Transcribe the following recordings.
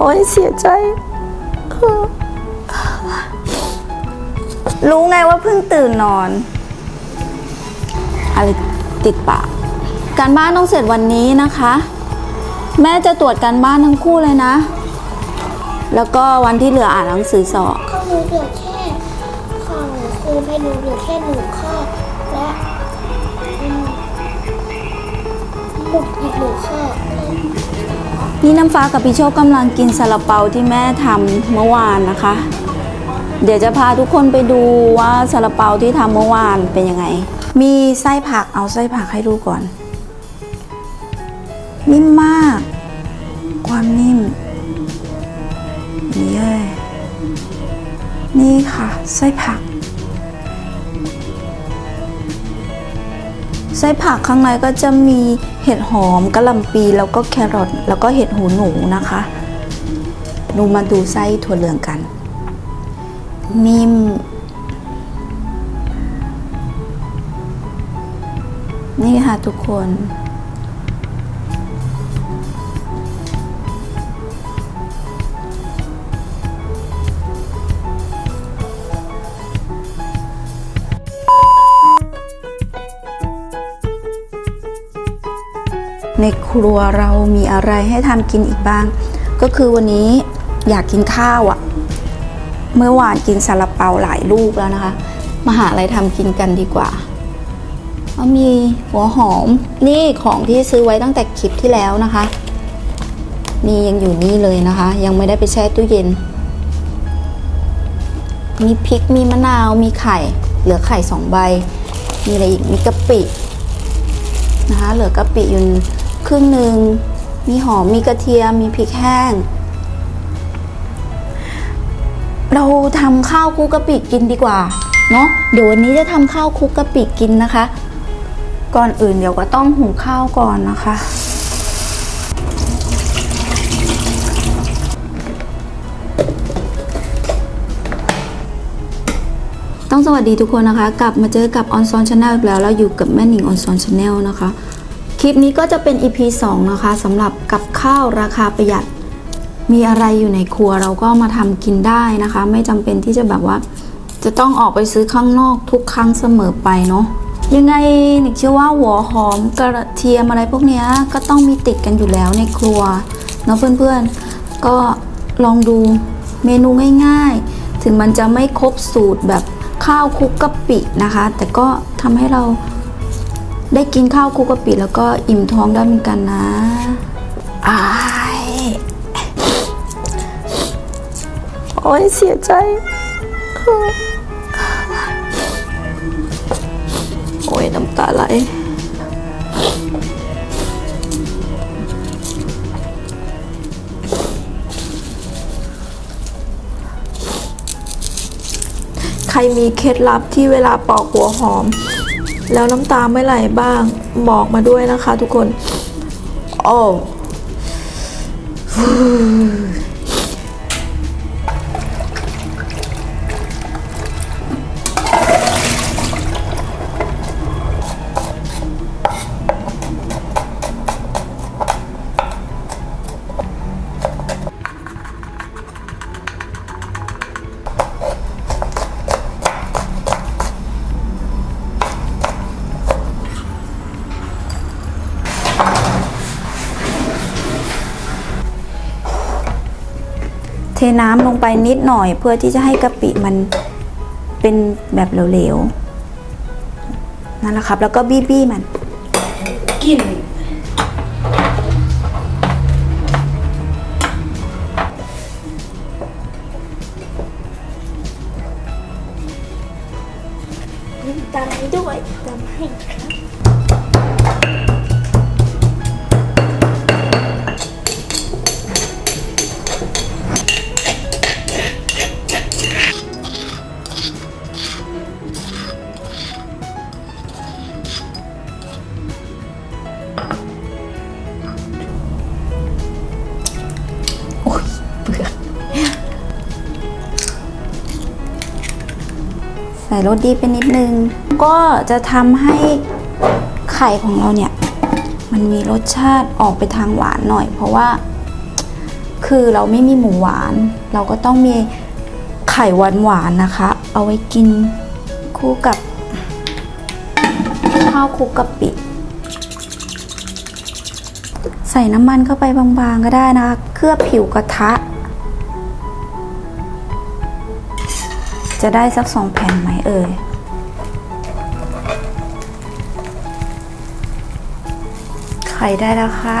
โอ้ยเสียใจ รู้ไงว่าเพิ่งตื่นนอน อะไรติดปากการบ้านต้องเสร็จวันนี้นะคะ แม่จะตรวจการบ้านทั้งคู่เลยนะ แล้วก็วันที่เหลืออ่านหนังสือสอบของหนูเหลือแค่ของครูให้หนูเหลือแค่หนึ่งข้อและอืมหมุดอีกหนึ่งข้อ นี่น้ำฟ้ากับพี่โชคกำลังกินซาลาเปาที่แม่ทำเมื่อวานนะคะ เดี๋ยวจะพาทุกคนไปดูว่าซาลาเปาที่ทำเมื่อวานเป็นยังไง มีไส้ผักเอาไส้ผักให้ดูก่อน นิ่มมาก ความนิ่มนี่เลยนี่ค่ะไส้ผัก ไส้ผักข้างในก็จะมีเห็ดหอมกระหล่ำปีแล้วก็แครอทแล้วก็เห็ดหูหนูนะคะดูมาดูไส้ถั่วเหลืองกัน นิ่ม นี่ค่ะทุกคน ในครัวเรามีอะไรให้ทำกินอีกบ้าง ก็คือวันนี้อยากกินข้าวอะ่ะ เมื่อวานกินซาลาเปาหลายลูกแล้วนะคะ มาหาอะไรทำกินกันดีกว่าก็มีหัวหอมนี่ของที่ซื้อไว้ตั้งแต่คลิปที่แล้วนะคะ นี่ยังอยู่นี่เลยนะคะ ยังไม่ได้ไปแช่ตู้เย็น มีพริกมีมะนาวมีไข่ เหลือไข่สองใบ มีอะไรอีกมีกะปินะคะเหลือกะปิอยู่ ครึ่งหนึ่ง มีหอม มีกระเทียม มีพริกแห้ง เราทำข้าวคุกกะปิกินดีกว่า เนาะ เดี๋ยววันนี้จะทำข้าวคุกกะปิกินนะคะ ก่อนอื่นเดี๋ยวก็ต้องหุงข้าวก่อนนะคะ ต้องสวัสดีทุกคนนะคะ กลับมาเจอกับออนซอนชาแนลอีกแล้วแล้วอยู่กับแม่หนิงออนซอนชาแนลนะคะ คลิปนี้ก็จะเป็น EP 2 นะคะสำหรับกับข้าวราคาประหยัด มีอะไรอยู่ในครัวเราก็มาทำกินได้นะคะ ไม่จำเป็นที่จะแบบว่า จะต้องออกไปซื้อข้างนอกทุกครั้งเสมอไปเนาะยังไงหนิงเชื่อว่าหัวหอมกระเทียมอะไรพวกเนี้ยก็ต้องมีติดกันอยู่แล้วในครัวเนาะเพื่อนๆ ก็ลองดูเมนูง่ายๆ ถึงมันจะไม่ครบสูตรแบบข้าวคุกกะปินะคะ แต่ก็ทำให้เรา ได้กินข้าวคลุกกะปิแล้วก็อิ่มท้องได้เหมือนกันนะอายโอ้ยเสียใจโอ้ยน้ำตาไหลใครมีเคล็ดลับที่เวลาปอกหัวหอม แล้วน้ำตาไม่ไหลบ้าง บอกมาด้วยนะคะทุกคน โอ้ ทน้ำลงไปนิดหน่อย เพื่อที่จะให้กะปิมันเป็นแบบเหลวๆนั่นแหละครับ แล้วก็บี้บี้มันกลิ่นตามให้ด้วยตามให้ ใส่รสดีไปนิดนึง ก็จะทำให้ไข่ของเราเนี่ย มันมีรสชาติออกไปทางหวานหน่อย เพราะว่า คือเราไม่มีหมูหวาน เราก็ต้องมีไข่หวานหวานนะคะ เอาไว้กินคู่กับ ข้าวคลุกกะปิ ใส่น้ำมันเข้าไปบางๆก็ได้นะคะ เคลือบผิวกระทะ จะได้สักสองแผ่นไหมเอ่ยไข่ได้แล้วค่ะ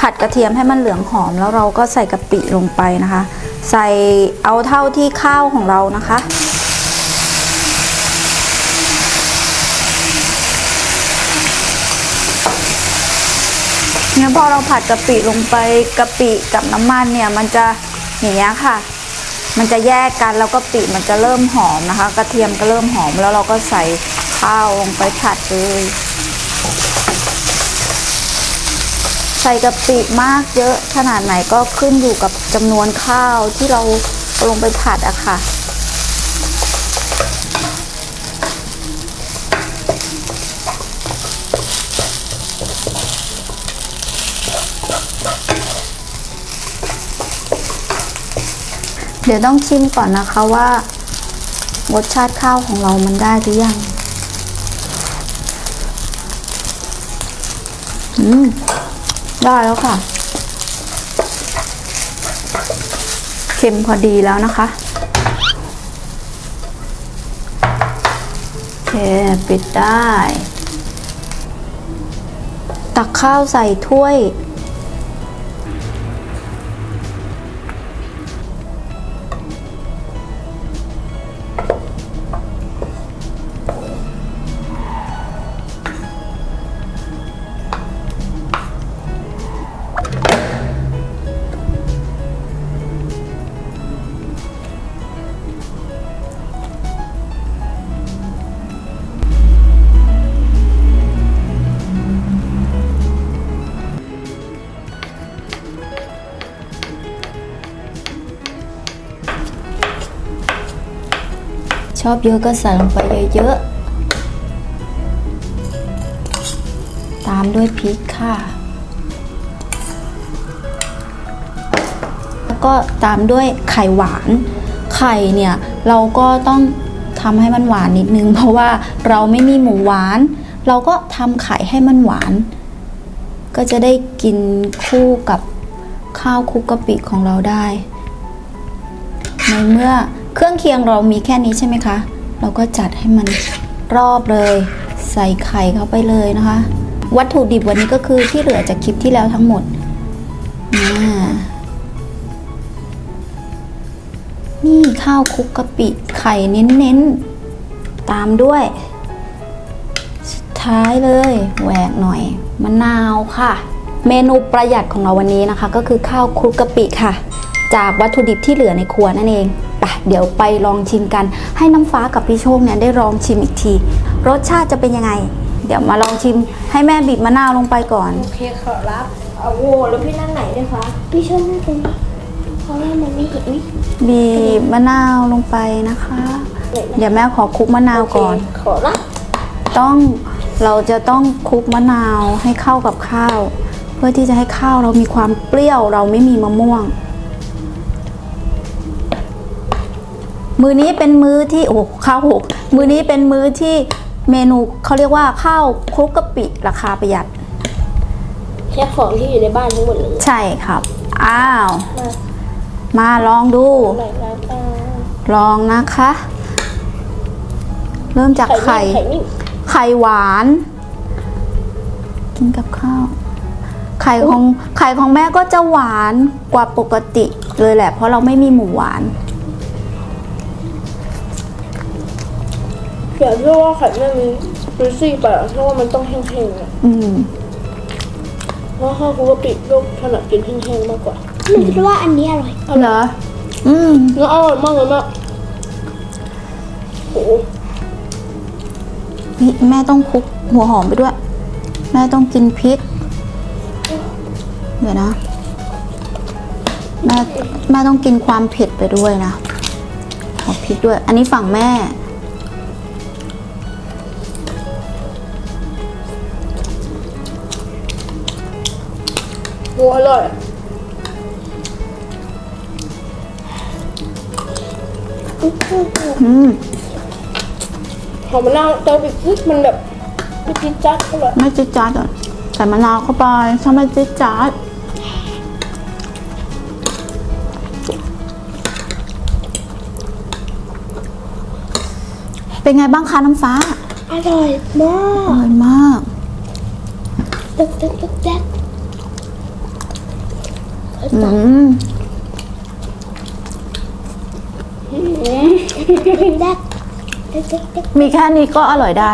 ผัดกระเทียมให้มันเหลืองหอมแล้วเราก็ใส่กะปิลงไปนะคะ ใส่เอาเท่าที่ข้าวของเรานะคะ เนี่ยพอเราผัดกะปิลงไปกะปิกับน้ำมันเนี่ยมันจะอย่างเงี้ยค่ะ มันจะแยกกันแล้วกะปิมันจะเริ่มหอมนะคะ กระเทียมก็เริ่มหอมแล้วเราก็ใส่ข้าวลงไปผัดเลยใส่กะปิมากเยอะขนาดไหนก็ขึ้นอยู่กับจำนวนข้าวที่เราเอาลงไปผัดอะค่ะ เดี๋ยวต้องชิมก่อนนะคะว่ารสชาติข้าวของเรามันได้หรือยัง อืม ได้แล้วค่ะ เค็มพอดีแล้วนะคะโอเค ปิดได้ ตักข้าวใส่ถ้วย ชอบเยอะก็ใส่ลงไปเยอะๆ ตามด้วยพริกค่ะ แล้วก็ตามด้วยไข่หวาน ไข่เนี่ยเราก็ต้องทำให้มันหวานนิดนึง เพราะว่าเราไม่มีหมูหวาน เราก็ทำไข่ให้มันหวาน ก็จะได้กินคู่กับข้าวคุกกะปิของเราได้ ในเมื่อ เครื่องเคียงเรามีแค่นี้ใช่ไหมคะ เราก็จัดให้มันรอบเลย ใส่ไข่เข้าไปเลยนะคะ วัตถุดิบวันนี้ก็คือที่เหลือจากคลิปที่แล้วทั้งหมดอ่านี่ข้าวคลุกกะปิไข่เน้นๆ ตามด้วย สุดท้ายเลยแหวกหน่อยมะนาวค่ะ เมนูประหยัดของเราวันนี้นะคะ ก็คือข้าวคลุกกะปิค่ะ จากวัตถุดิบที่เหลือในครัวนั่นเอง เดี๋ยวไปลองชิมกัน ให้น้ำฟ้ากับพี่โชคเนี่ยได้ลองชิมอีกที รสชาติจะเป็นยังไง เดี๋ยวมาลองชิมให้แม่บีบมะนาวลงไปก่อน โอเคขอรับเอาโวแล้วพี่นั่งไหนเนี่ยคะพี่ชอบนั่งตรงนี้เพราะว่ามันไม่เห็นอุ๊ยบีบมะนาวลงไปนะคะ เดี๋ยวแม่ขอคลุกมะนาวก่อนโเคขอรับต้องเราจะต้องคลุกมะนาวให้เข้ากับข้าว เพื่อที่จะให้ข้าวเรามีความเปรี้ยวเราไม่มีมะม่วง มือนี้เป็นมื้อที่โอ้ข้าวหกมือนี้เป็นมื้อที่เมนูเขาเรียกว่าข้าวคลุกกะปิราคาประหยัดแค่ของที่อยู่ในบ้านทั้งหมดเลยใช่ครับ อ้าว มามาลองดูไหนแล้วกันลองนะคะ เริ่มจากไข่ไข่นิ่มไข่หวาน กินกับข้าว ไข่ของไข่ของแม่ก็จะหวานกว่าปกติเลยแหละ เพราะเราไม่มีหมูหวาน เดี๋ยวเชื่อว่าไข่แม่มีรูซี่ไปอะเพราะว่ามันต้องแห้งๆอะอืม เพราะข้าวคลุกกะปิลูกถนัดกินแห้งๆมากกว่าหนูคิดว่าอันนี้อร่อย เหรอ อืมเนื้ออร่อยมากเลยแม่โอ้โหนี่แม่ต้องคลุกหัวหอมไปด้วย แม่ต้องกินพริก เดี๋ยวนะ แม่แม่ต้องกินความเผ็ดไปด้วยนะอพริกด้วย อันนี้ฝั่งแม่ โอ้อร่อยอืมหอมมะนาวเติมอีกนิดมันแบบไม่จี๊ดจ๊าดเท่าไหร่ไม่จิ๊ดจ๊าดอะใส่มะนาวเข้าไปถ้าไม่จิ๊ดจ๊าดเป็นไงบ้างคะน้ำฟ้า อร่อยมาอกร่อยมากตึกตึกตึกแจ๊ก อืมแจ๊กตึกตึกตึกมีแค่นี้ก็อร่อยได้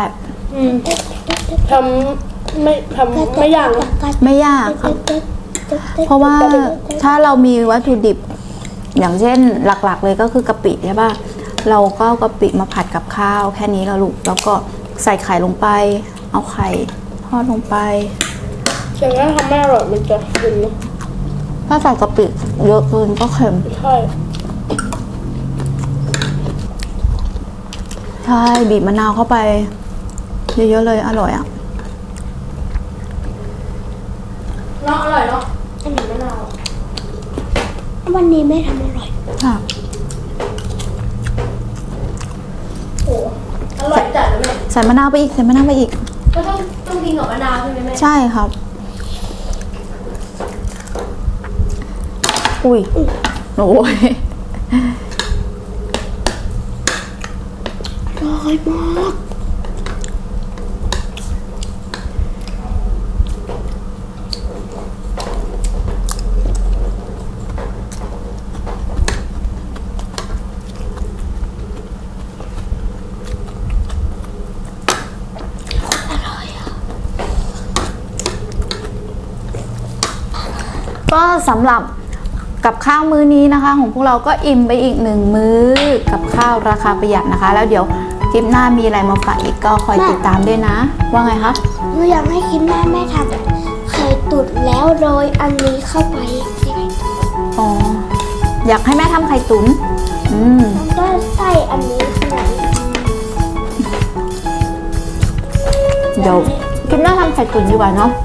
อืมตึกตึกตึกทำไม่ทำไม่ยากนะไม่ยากค่ะตึกตึกตึกเพราะว่าถ้าเรามีวัตถุดิบ อย่างเช่นหลักๆ เลยก็คือกะปิใช่ป่ะเราก็เอากะปิมาผัดกับข้าวแค่นี้ละลูกแล้วก็ใส่ไข่ลงไป เอาไข่ทอดลงไปเชียงว่าทำไม่อร่อยมันจะกินนะ ถ้าใส่กะปิเยอะเกินก็เค็ม ใช่ ใช่บีบมะนาวเข้าไป เยอะๆเลยอร่อยอะเนาะอร่อยเนาะอันนี้มะนาววันนี้ไม่ทำอร่อย ค่ะ โอ้อร่อยจัดเลยแม่ใส่มะนาวไปอีกใส่มะนาวไปอีก ก็ต้องต้องกินกับมะนาวใช่ไหมแม่ ใช่ครับ อุ้ยโอ้ยอร่อยมา กก็สำหรับกับข้าวมื้อนี้นะคะ ของพวกเราก็อิ่มไปอีกหนึ่งมื้อ กับข้าวราคาประหยัดนะคะ แล้วเดี๋ยวคลิปหน้ามีอะไรมาฝากอีกก็คอยติดตามด้วยนะ ว่าไงคะหนูอยากให้คิดแม่แม่ทำไข่ตุ๋นแล้วโรยอันนี้เข้าไปได้ไหมอ๋ออยากให้แม่ทำไข่ตุ๋นอืมแล้วก็ใส่อันนี้ข้างในเดี๋ยวคลิปหน้าทำไข่ตุ๋นดีกว่าเนาะใ